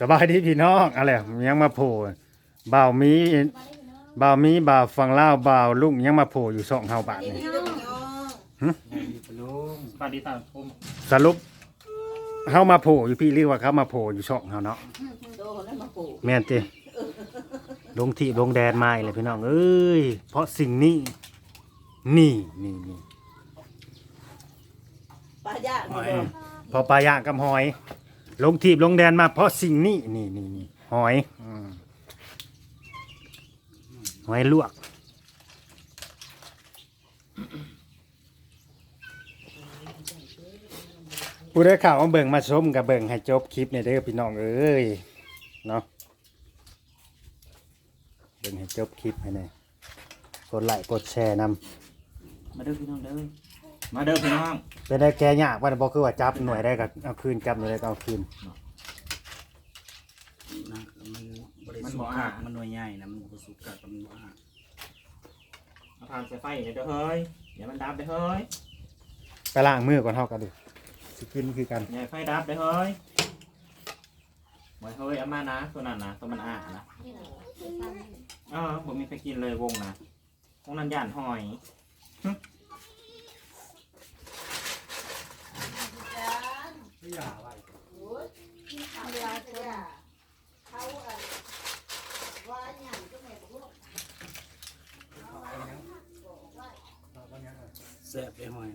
สบายดีพี่น้องอะไรยังมาโผล่บ่าวมีบ่าวมีบ่าวฝั่งลาวบ่าวลุงยังมาโผล่อยู่สองเฮาบาทนี่ลุงสวัสดีตาผมสรุปเฮามาโผล่อยู่พี่เรียกว่าเขามาโผล่อยู่ช่องเฮาเนาะโดนแล้วมาปลูกแม่นติลงที่ลงแดนมาอีกเลยพี่น้องเอ้ยเพราะสิ่งนี้นี่นี่นี่ปลาย่างมาโดนพอปลาย่างกับหอย ลงทีบลงแดนมาเพราะสิ่งนี้นี่นี่นี่หอยอืมหอยลวก ผู้ได้ข่าวมาเบิ่งมาชมกับเบิ่งให้จบคลิปเนี่ยเด้อพี่น้องเอ้ยเนาะเบิ่งให้จบคลิปให้แน่กดไลค์กดแชร์นำ มาเด้อพี่น้องเด้อ มาเด้อพี่น้องเป็นได้แก้ยากว่าบอกคือว่าจับหน่วยได้ก็เอาคืนจับหน่วยได้ก็เอาคืนนะมันบริสุทธิ์กักมันหน่วยใหญ่นะมันบริสุทธิ์กักมันบ่หักเอาทานใส่ไฟเดี๋ยวเด้อเฮ้ยอย่ามันดับเด้อเฮ้ยไปล้างมือก่อนเท่ากันดิสิกินคือกันอย่าให้ไฟดับเด้อเฮ้ยไว้เฮ้ยเอามานะตัวนั้นนะตัวมันอ่านะเออผมมีใครกินเลยวงนะวงนั้นย่านหอย หึเขาอะว่าหยังก็แม่บอกแซ่บไปหอย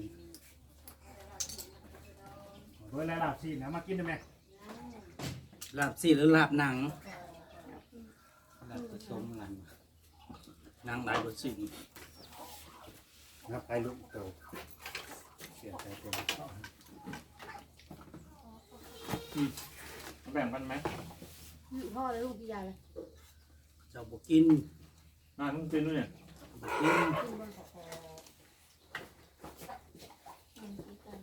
ดยระดับสี่นะมากินได้ไหมลาบซีหรือลาบหนังลาบผสมกันหนังหลายกว่าสิ่งนับไปลูกโตเสียใจเต็ม แบ่งกันไหมพ่อและลูกกี่ยายเลยเจ้าบ่กินน่ามึงกินด้วยเนี่ยบ่กินกินบนขอคออันนี้กัน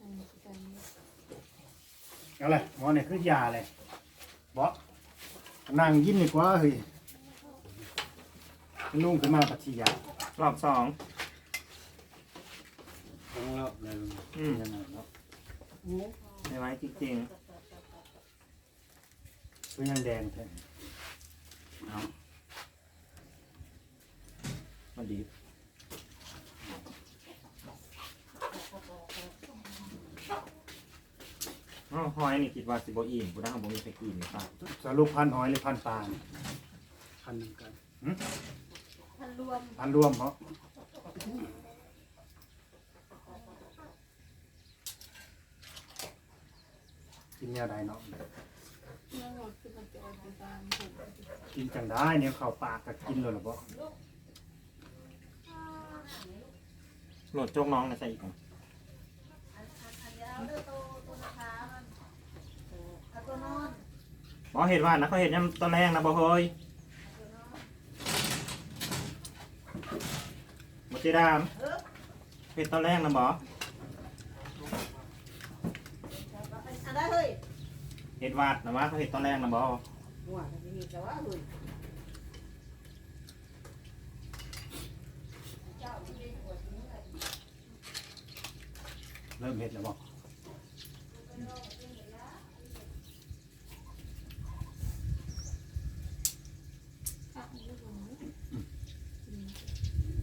อันนี้กันเอาเลยหมอเนี่ยคือยาเลยบอกนั่งยินดีกว่าเฮ้ยลุงขึ้นมาปฏิยารอบสอง ต้องรอบเลยอืม ยังไงเนาะ ไม่ไหวจริงคือยังแดงแท้เอาๆมันดีอ๋อหอยนี่คิดว่าสิบ่อิ่มกูได้ของบ่มีใครกินนะครับสรุปพันหอยหรือพันปลาเนี่ยพันหนึ่งกันท่านรวมพันรวมเพราะ กินแนวใดเนาะเมื่อหมดคือมันจะออกตามถูกกินจังได้เนี่ยเข้าปากก็กินเลยหรอบ่โหลดโจกน้องนะใส่อีกนะตัวนอนบอเห็นว่านะเขาเห็นยังตอนแรกนะบอเฮ้ยบอเจดามเห็นตอนแรกนะบ่อ อันได้เฮ้ย เห็นวาดนะว่าเขาเห็นตอนแรกนะบอหัวมันมีแต่ว่าเฮ้ยเริ่มเห็ดแล้วบ่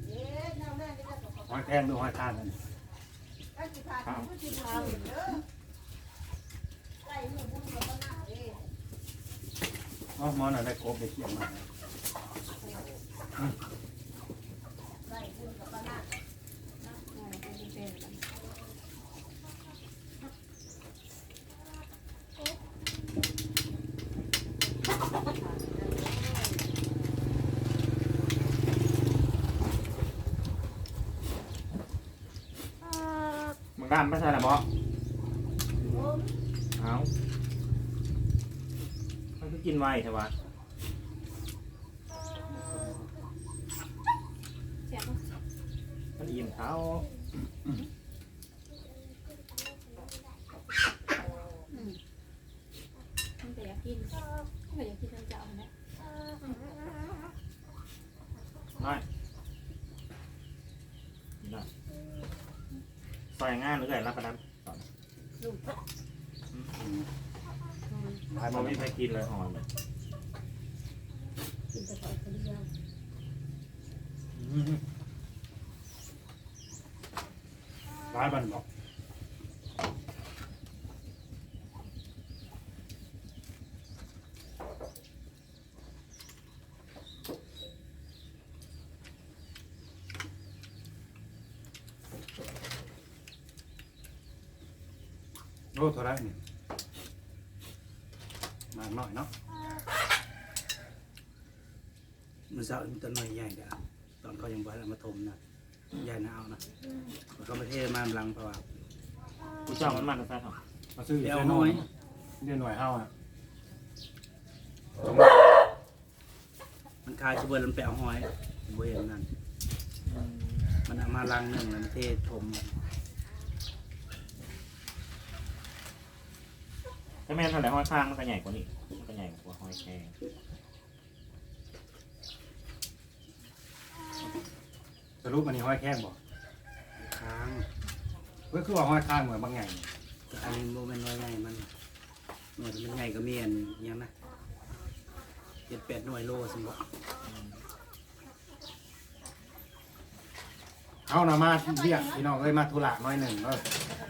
เอ๊ะแนวแม่ก็จะตกหอยแพงหรือหอยทานนั่นก็สิพาผู้ชิมพาเด้อไก่หมูบุญกับบ้านหน้าเอ้ อ๋อหมอน่ะได้ครบได้เขียนมาไก่บุญกับบ้าหน้าเป็นเป็นกันมึงามไม่ใช่ละบอเอามันคือ กินไวใช่ปะเสียงมันอิ่มเขามันแต่อยากกินไม่อยากกินน้ำเจ้านะน้อยนี่นะซอยงานหรือไงรับประดัน ลุง หลาย บ่ บ่ มี มี ใคร กินเลยหอยกินแต่ต่อยคนเดียวหลายบันบอกโอ้เท่าไรนี่ มากหน่อยเนาะมันเสาร์มันตัวหน่อยใหญ่เด้อตอนเขายังบ่ได้เอามาถมนะใหญ่นะเอานะเขาประเทศมาลังเพราะว่ากูเจ้ามันมันซะเถอะมาซื้อเดี๋ยวเจ้าหน้น่ออยยเดี๋ยวหน่วยเฮาอะมันคายชิเบอร์มันแปะหอยบ่เห็นนั่นมันเอามาลังหนึ่งแล้วมันเทถม ถ้าแม่นเท่าไหร่หอยข้างมันก็ใหญ่กว่านี้มันก็ใหญ่กว่าหอยแครงสรุปอันนี้ห้อยแข้งบ่ค้างเพื่อคือว่าห้อยข้างเหมือนบางไงแต่อันนี้โมเมนต์น้อยใหญ่มันหน่วยมันใหญ่ก็มีอันอิหยังนะเจ็ดแปดหน่วยโลสิบ่เฮานะมาเรียกพี่น้องเอ้ยมาธุระน้อยหนึ่งเออ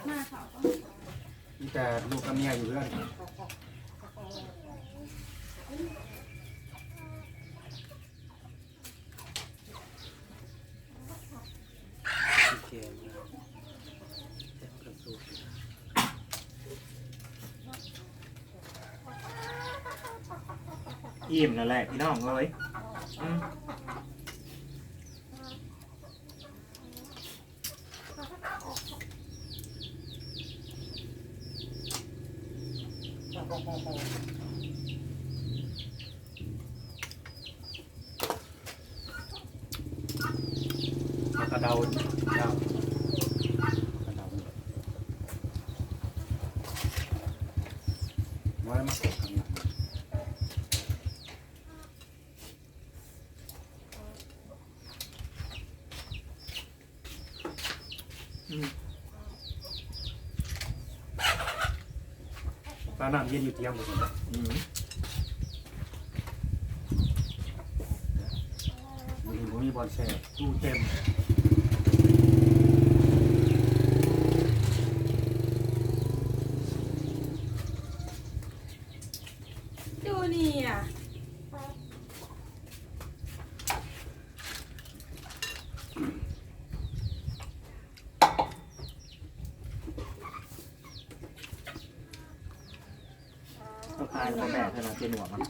หน้าเขาก็ มีแต่ลูกกับเมียอยู่เรื่องที่เกมแต่กรอิ่มนั่นแหละพี่น้องเอ้ยอืม กระเดาเดากระเดาไว้มาเก็บกันหลังอืมตอนน้ำเย็นอยู่เที่ยงหมดเลยอืมวันนี้ผมมีบอลแช่ตู้เต็ม ดูนี่อะ ก็ตายแล้วแบกเท่านั้นเจนหนวกมัน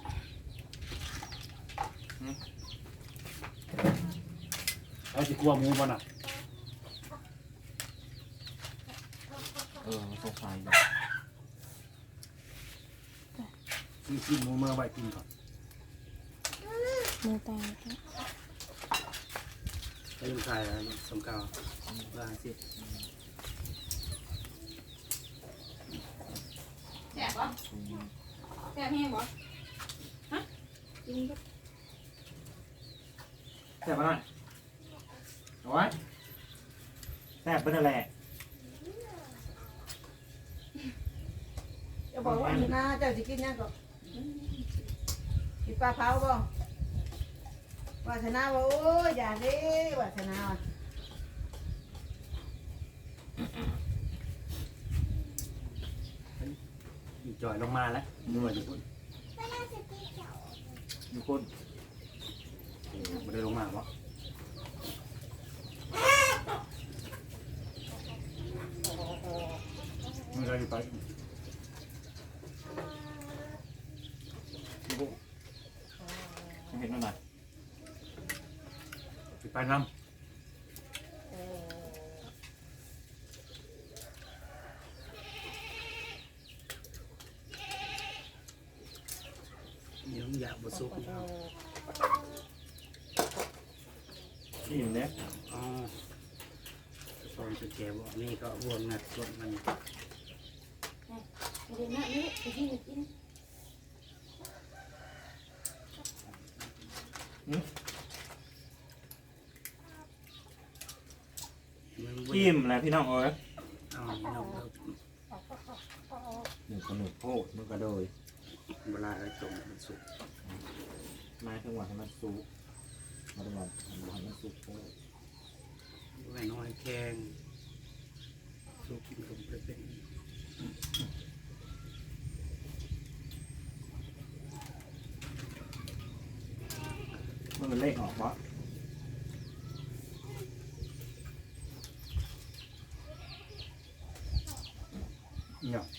แล้วสิกลัวหมูบ่น่ะเออสงสัยอยู่ซื้อกินหมูเมื่อไว้กินก่อนมือตายแล้วยังขายอะไรสมเกาวว่าสิแสบปะ แสบแห้งปะฮะกินก็แซ่บปะน่ะเอาไว้แซ่บเป็นอะไรจะบอกว่านี่นะเจ้าจะกินยังก็กินปลาเผาบ่วาสนาว่าโอ้ยอย่าเด้วาสนาว่ะอีจ่อยลงมาแล้ว นวดอยู่พุ่นอยู่คนโอ้ไม่ได้ลงมาเพราะไม่ได้ไปอยู่คนเห็นมันไหมไปน้เยวอยากบสุกเอาอิ่มเนี่ยอ๋อตอนจะแกบอกนี่ก็วนงัดกดมันเดี๋ยวนะนี่ไปกินไปกินมันอิ่มแล้วพี่น้องเอ้ยเอาเอาเอาหนึ่งคนหนึ่งโพดมันก็โดย เวลาไอ้ตรงมันสุกไม้ทั้งหมดให้มันสุกมาทั้งหมดให้มันสุกโพดด้วยน้อยแข็งสุกกินตรงเป็นมันเป็นเลขออกปะเนี่ยดู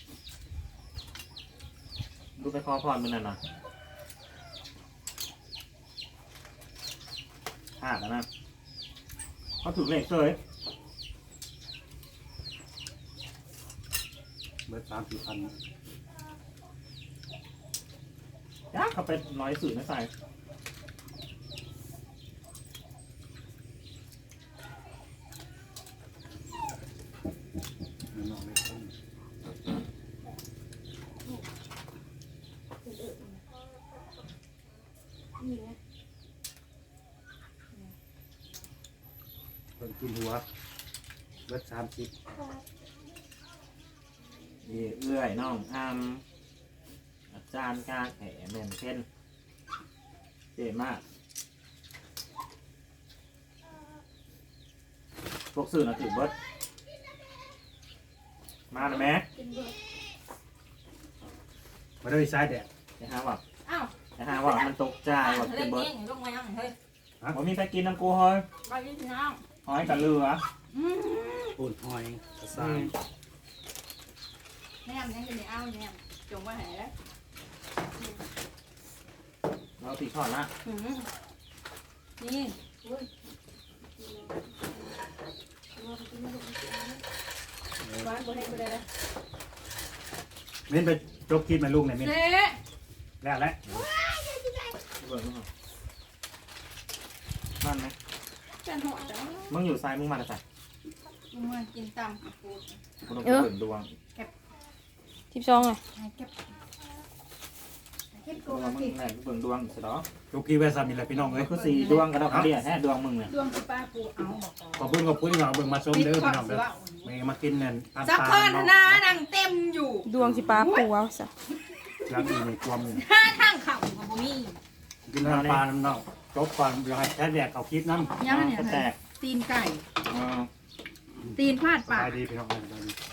ไปขอพรมันนั่นนะพลาดแล้วนะเขาถูกเลขเลยเบิดสามสี่พันยักเขาไปร้อยสื่อไม่ใส่ น้องเล็กต้น นี่ไง เพิ่น กินหัวเบิดสามสิบนี่เอื้อยน้องอามอาจารย์กาแขแม่นเช่นเจ๋มากพวกสื่อน่ะถือเบิดมาแล้วแม่กินเบิดมาด้วยสายแดดจะหาว่าอ้าวจะหาว่ามันตกใจอะว่าเล่เป็นนเบิดเองลงมายังเฮ้ยผมมีไปกินน้ำกูเฮ้ย ไปยี่สิบน้ำ หอยกับเรืออืมปูนหอยกระซายแนมยังกินในอ้าวแนมจงไว้ไหนแล้วเราตีทอดละอืมนี่อุ้ยร้านบนให้บนได้เลยเม้นไปจบคลิปมาลูกเนี่ยเม้นเละแล้วแหละเบิร์นมันไหม จันหัวจังมึงอยู่ซ้ายมึงมาแต่ใส่มึงมากินตำกับกูกูต้องเบิร์นดวงสิบสองอะให้เก็บให้เก็บดกูวงมามึกิงนแหละเบิร์นดวงเสร็จแล้วจบคลิปไว้สามีและพี่น้องมัเอ้นยคือสี่ดวงกระดอกกระเดียแท้ดวงมึงเนี่ยดวงที่ป้ากูเอาบอกก่อนขอบคุณขอบคุณที่มาเอาเบิ่งมาชมเด้อพี่น้องเด้อแม่มากินเนี่ยตามสักตาคนน้องนะนังเต็มอยู่ ดวงสิปลาปูเอาซะหลังอีในความนี่ห้าทางเข่ากับบ่มีกินน้ำปลาน้ำน้อง จบก่อนเดี๋ยวให้แค่แดดเขาคิดน้ำยังเนี่ยกระแตกตีนไก่ เออตีนพาดสปากบายดีพี่น้องเอ้ย